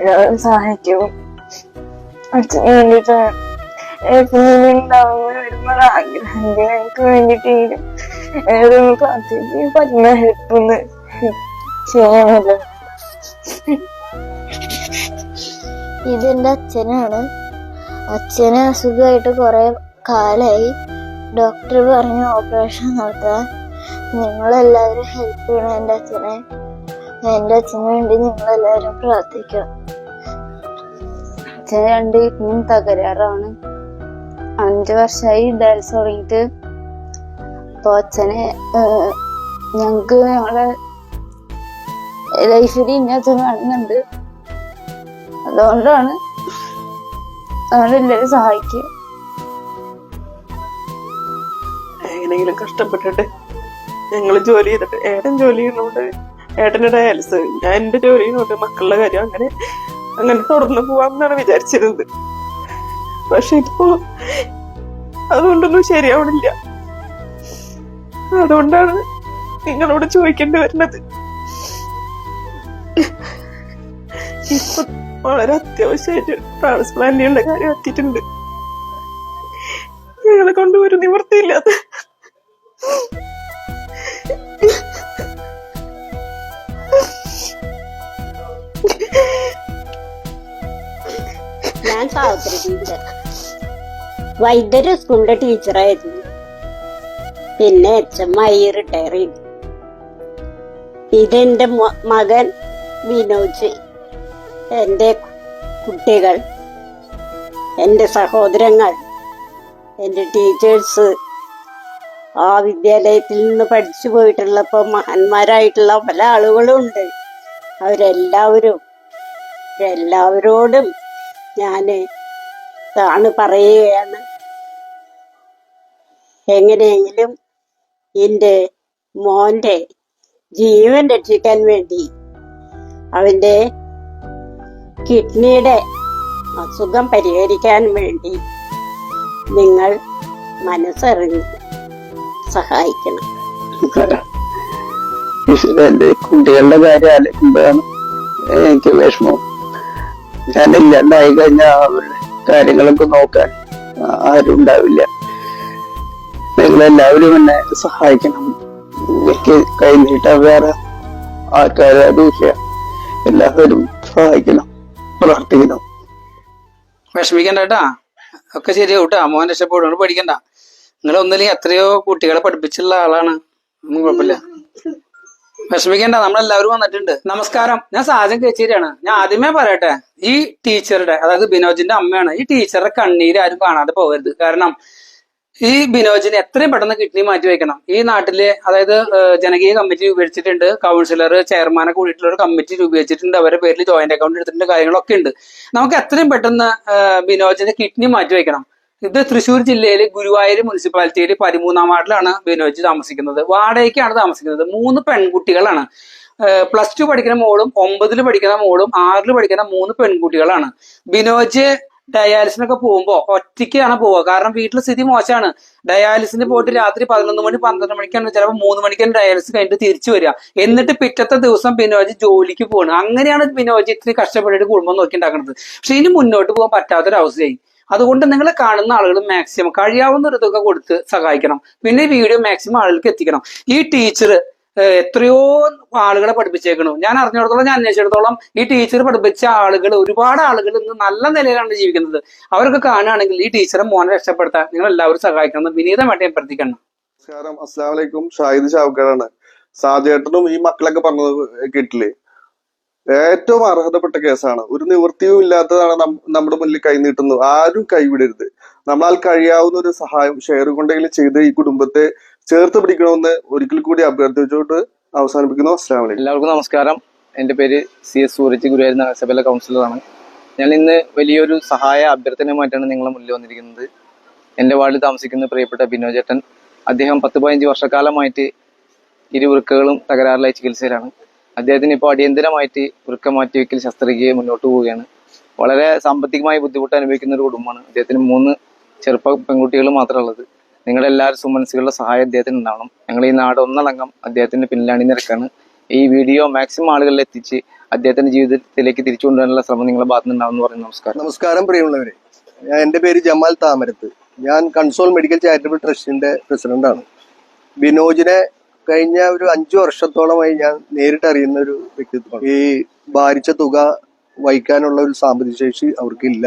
എല്ലാവരും സഹായിക്കും അച്ഛന് ചെയ്യാമല്ലോ ഇതെന്റെ അച്ഛനാണ്. അച്ഛന് അസുഖമായിട്ട് കുറെ കാലായി. ഡോക്ടർ പറഞ്ഞു ഓപ്പറേഷൻ നടത്താൻ. നിങ്ങളെല്ലാവരും ഹെൽപ്പ് ചെയ്യണം എന്റെ അച്ഛനെ. എന്റെ അച്ഛന് വേണ്ടി നിങ്ങളെല്ലാവരും പ്രാർത്ഥിക്കണം അച്ഛൻ രണ്ട് കിഡ്നിയും തകരാറാണ്. അഞ്ചു വർഷമായി ഡാൻസ് തുടങ്ങിയിട്ട്. അപ്പൊ അച്ഛനെ ഞങ്ങക്ക് ഞങ്ങളെ ലൈഫിൽ ഇനി അച്ഛൻ കാണുന്നുണ്ട്. അതുകൊണ്ടാണ് അവരെല്ലാവരും സഹായിക്കുക. എങ്ങനെയെങ്കിലും കഷ്ടപ്പെട്ടിട്ട് ഞങ്ങൾ ജോലി ചെയ്തിട്ട് ഏടൻ ജോലി ചെയ്യുന്നുണ്ട്. ഏട്ടന്റെ ഡയാലിസ് ഞാൻ എന്റെ ജോലി കൊണ്ട് മക്കളുടെ കാര്യം അങ്ങനെ അങ്ങനെ തുടർന്ന് പോവാം എന്നാണ് വിചാരിച്ചിരുന്നത്. പക്ഷെ ഇപ്പോ അതുകൊണ്ടൊന്നും ശരിയാവണില്ല. അതുകൊണ്ടാണ് നിങ്ങളോട് ചോദിക്കേണ്ടി വരുന്നത്. ഇപ്പൊ വളരെ അത്യാവശ്യമായിട്ട് ട്രാൻസ്പ്ലാന്റ് കാര്യം എത്തിയിട്ടുണ്ട് ഞങ്ങളെ കൊണ്ട് ഒരു നിവൃത്തിയില്ലാത്ത സാവിത്രി ടീച്ചർ വൈദ്യര് സ്കൂളിന്റെ ടീച്ചറായിരുന്നു പിന്നെ എച്ച് റിട്ടയർ ചെയ്തു. ഇതെന്റെ മകൻ വിനോജ് എന്റെ കുട്ടികൾ എന്റെ സഹോദരങ്ങൾ എന്റെ ടീച്ചേഴ്സ് ആ വിദ്യാലയത്തിൽ നിന്ന് പഠിച്ചു പോയിട്ടുള്ളപ്പോ മഹാന്മാരായിട്ടുള്ള പല ആളുകളും ഉണ്ട് അവരെല്ലാവരും എല്ലാവരോടും ഞാൻ താണ് പറയുകയാണ്. എങ്ങനെയെങ്കിലും എന്റെ മോന്റെ ജീവൻ രക്ഷിക്കാൻ വേണ്ടി അവന്റെ കിഡ്നിയുടെ അസുഖം പരിഹരിക്കാൻ വേണ്ടി നിങ്ങൾ മനസ്സറിഞ്ഞ് സഹായിക്കണം. കുട്ടികളുടെ കാര്യം ആലോചിക്കുമ്പോഴാണ് എനിക്ക് വിഷമം. ഞാൻ ഇല്ലാണ്ടായി കഴിഞ്ഞാൽ അവരുടെ കാര്യങ്ങളൊക്കെ നോക്കാൻ ആരും ഉണ്ടാവില്ല. നിങ്ങളെല്ലാവരും എന്നെ സഹായിക്കണം. എനിക്ക് കൈനീട്ടാൻ വേറെ ആൾക്കാരും ഇല്ല എല്ലാവരും സഹായിക്കണം. പ്രാർത്ഥിക്കണം വിഷമിക്കണ്ട കേട്ടാ ഒക്കെ ശരിയാവും കേട്ടാ മോൻ രക്ഷപ്പെടും. പഠിക്കണ്ട നിങ്ങൾ ഒന്നില്ലെങ്കിൽ എത്രയോ കുട്ടികളെ പഠിപ്പിച്ചുള്ള ആളാണ്. ഒന്നും കുഴപ്പമില്ല. വിഷമിക്കണ്ട നമ്മളെല്ലാവരും വന്നിട്ടുണ്ട്. നമസ്കാരം. ഞാൻ സാജൻ കേച്ചേരിയാണ്. ഞാൻ ആദ്യമേ പറയട്ടെ ഈ ടീച്ചറുടെ അതായത് ബിനോജിന്റെ അമ്മയാണ് ഈ ടീച്ചറുടെ കണ്ണീര് ആരും കാണാതെ പോകരുത്. കാരണം ഈ ബിനോജിന് എത്രയും പെട്ടെന്ന് കിഡ്നി മാറ്റി വെക്കണം. ഈ നാട്ടിലെ അതായത് ജനകീയ കമ്മിറ്റി രൂപീകരിച്ചിട്ടുണ്ട് കൗൺസിലർ ചെയർമാനെ കൂടിയിട്ടുള്ള ഒരു കമ്മിറ്റി രൂപീകരിച്ചിട്ടുണ്ട് അവരുടെ പേരിൽ ജോയിന്റ് അക്കൗണ്ട് എടുത്തിട്ടുണ്ട് കാര്യങ്ങളൊക്കെ ഉണ്ട്. നമുക്ക് എത്രയും പെട്ടെന്ന് ബിനോജിന്റെ കിഡ്നി മാറ്റി വെക്കണം. ഇത് തൃശ്ശൂർ ജില്ലയിലെ ഗുരുവായൂർ മുനിസിപ്പാലിറ്റിയിൽ പതിമൂന്നാം വാർഡിലാണ് ബിനോജ് താമസിക്കുന്നത്. വാടകയ്ക്കാണ് താമസിക്കുന്നത്. മൂന്ന് പെൺകുട്ടികളാണ്. പ്ലസ് ടു പഠിക്കുന്ന മോളും ഒമ്പതിൽ പഠിക്കുന്ന മോളും ആറിൽ പഠിക്കുന്ന മൂന്ന് പെൺകുട്ടികളാണ്. ബിനോജ് ഡയാലിസിനൊക്കെ പോകുമ്പോൾ ഒറ്റയ്ക്കാണ് പോവുക. കാരണം വീട്ടിലെ സ്ഥിതി മോശമാണ്. ഡയാലിസിന് പോയിട്ട് രാത്രി പതിനൊന്ന് മണി പന്ത്രണ്ട് മണിക്കാണ് ചിലപ്പോൾ മൂന്ന് മണിക്കാണ് ഡയാലിസിസ് കഴിഞ്ഞിട്ട് തിരിച്ചു വരിക. എന്നിട്ട് പിറ്റത്തെ ദിവസം ബിനോജ് ജോലിക്ക് പോകണം അങ്ങനെയാണ് ബിനോജ് ഇത്തിരി കഷ്ടപ്പെട്ടിട്ട് കുടുംബം നോക്കി ഉണ്ടാക്കുന്നത് പക്ഷെ ഇനി മുന്നോട്ട് പോകാൻ പറ്റാത്തൊരവസ്ഥയായി. അതുകൊണ്ട് നിങ്ങൾ കാണുന്ന ആളുകൾ മാക്സിമം കഴിയാവുന്ന ഒരു തുക കൊടുത്ത് സഹായിക്കണം. പിന്നെ ഈ വീഡിയോ മാക്സിമം ആളുകൾക്ക് എത്തിക്കണം. ഈ ടീച്ചർ എത്രയോ ആളുകളെ പഠിപ്പിച്ചേക്കണു. ഞാൻ അറിഞ്ഞിടത്തോളം ഞാൻ അന്വേഷിച്ചിടത്തോളം ഈ ടീച്ചർ പഠിപ്പിച്ച ആളുകൾ ഒരുപാട് ആളുകൾ ഇന്ന് നല്ല നിലയിലാണ് ജീവിക്കുന്നത്. അവരൊക്കെ കാണുകയാണെങ്കിൽ ഈ ടീച്ചറെ മോനെ രക്ഷപ്പെടുത്താൻ നിങ്ങൾ എല്ലാവരും സഹായിക്കണം. വിനീതമായിട്ട് ഞാൻ പ്രവർത്തിക്കണം നമസ്കാരം. അസ്സാം വലൈക്കും ഷാഹിദ് ഷാവുക്കാരാണ് സാജേട്ടനും ഈ മക്കളൊക്കെ പറഞ്ഞത് കേട്ടില്ലേ? ഏറ്റവും അർഹതപ്പെട്ട കേസാണ്. ഒരു നിവൃത്തിയും ഇല്ലാത്തതാണ് നമ്മുടെ മുന്നിൽ കൈനീട്ടുന്നു ആരും കൈവിടരുത്. നമ്മളാൽ കഴിയാവുന്ന ഒരു സഹായം ഷെയർ കൊണ്ടെങ്കിലും ചെയ്ത് ഈ കുടുംബത്തെ ചേർത്ത് പിടിക്കണമെന്ന് ഒരിക്കൽ കൂടി അഭ്യർത്ഥിച്ചുകൊണ്ട് അവസാനിപ്പിക്കുന്നു. വലൈക്കും എല്ലാവർക്കും നമസ്കാരം. എന്റെ പേര് സി എസ് സൂരജ് ഗുരുവായൂർ നഗരസഭയിലെ കൗൺസിലറാണ് ഞാൻ ഇന്ന് വലിയൊരു സഹായ അഭ്യർത്ഥനയുമായിട്ടാണ് നിങ്ങളെ മുന്നിൽ വന്നിരിക്കുന്നത്. എന്റെ വാർഡിൽ താമസിക്കുന്ന പ്രിയപ്പെട്ട ബിനോജേട്ടൻ. അദ്ദേഹം പത്ത് പതിനഞ്ച് വർഷക്കാലമായിട്ട് ഇരുവൃക്കകളും തകരാറിലായി ചികിത്സയിലാണ്. അദ്ദേഹത്തിന് ഇപ്പോൾ അടിയന്തരമായിട്ട് വൃക്ക മാറ്റിവെക്കൽ ശസ്ത്രക്രിയ മുന്നോട്ട് പോവുകയാണ്. വളരെ സാമ്പത്തികമായി ബുദ്ധിമുട്ട് അനുഭവിക്കുന്ന ഒരു കുടുംബമാണ്. അദ്ദേഹത്തിന് മൂന്ന് ചെറുപ്പ പെൺകുട്ടികൾ മാത്രമേ ഉള്ളത് നിങ്ങളുടെ എല്ലാവരും സുമനസ്സുകളുടെ സഹായം അദ്ദേഹത്തിന് ഉണ്ടാവണം. ഞങ്ങൾ ഈ നാട് ഒന്നടങ്കം അദ്ദേഹത്തിന്റെ പിന്നിൽ അണിനിരക്കാണ് ഈ വീഡിയോ മാക്സിമം ആളുകളിൽ എത്തിച്ച് അദ്ദേഹത്തിന്റെ ജീവിതത്തിലേക്ക് തിരിച്ചു കൊണ്ടുവരാനുള്ള ശ്രമം നിങ്ങളുടെ ഭാഗത്ത് നിന്നുണ്ടാവും പറയുന്നു നമസ്കാരം. നമസ്കാരം പ്രിയമുള്ളവരെ. എന്റെ പേര് ജമാൽ താമരത്ത്. ഞാൻ കൺസോൾ മെഡിക്കൽ ചാരിറ്റബിൾ ട്രസ്റ്റിന്റെ പ്രസിഡന്റാണ് ബിനോജിനെ കഴിഞ്ഞ ഒരു അഞ്ചു വർഷത്തോളമായി ഞാൻ നേരിട്ട് അറിയുന്ന ഒരു വ്യക്തിത്വമാണ്. ഈ ഭാരിച്ച തുക വഹിക്കാനുള്ള ഒരു സാമ്പത്തിക ശേഷി അവർക്കില്ല.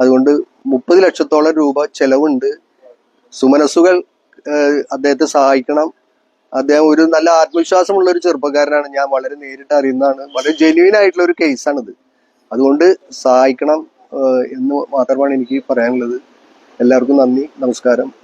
അതുകൊണ്ട് മുപ്പത് ലക്ഷത്തോളം രൂപ ചെലവുണ്ട്. സുമനസുകൾ അദ്ദേഹത്തെ സഹായിക്കണം. അദ്ദേഹം ഒരു നല്ല ആത്മവിശ്വാസമുള്ള ഒരു ചെറുപ്പക്കാരനാണ്. ഞാൻ വളരെ നേരിട്ട് അറിയുന്നതാണ് വളരെ ജെന്യൂൻ ആയിട്ടുള്ള ഒരു കേസാണിത് അതുകൊണ്ട് സഹായിക്കണം എന്ന് മാത്രമാണ് എനിക്ക് പറയാനുള്ളത്. എല്ലാവർക്കും നന്ദി നമസ്കാരം.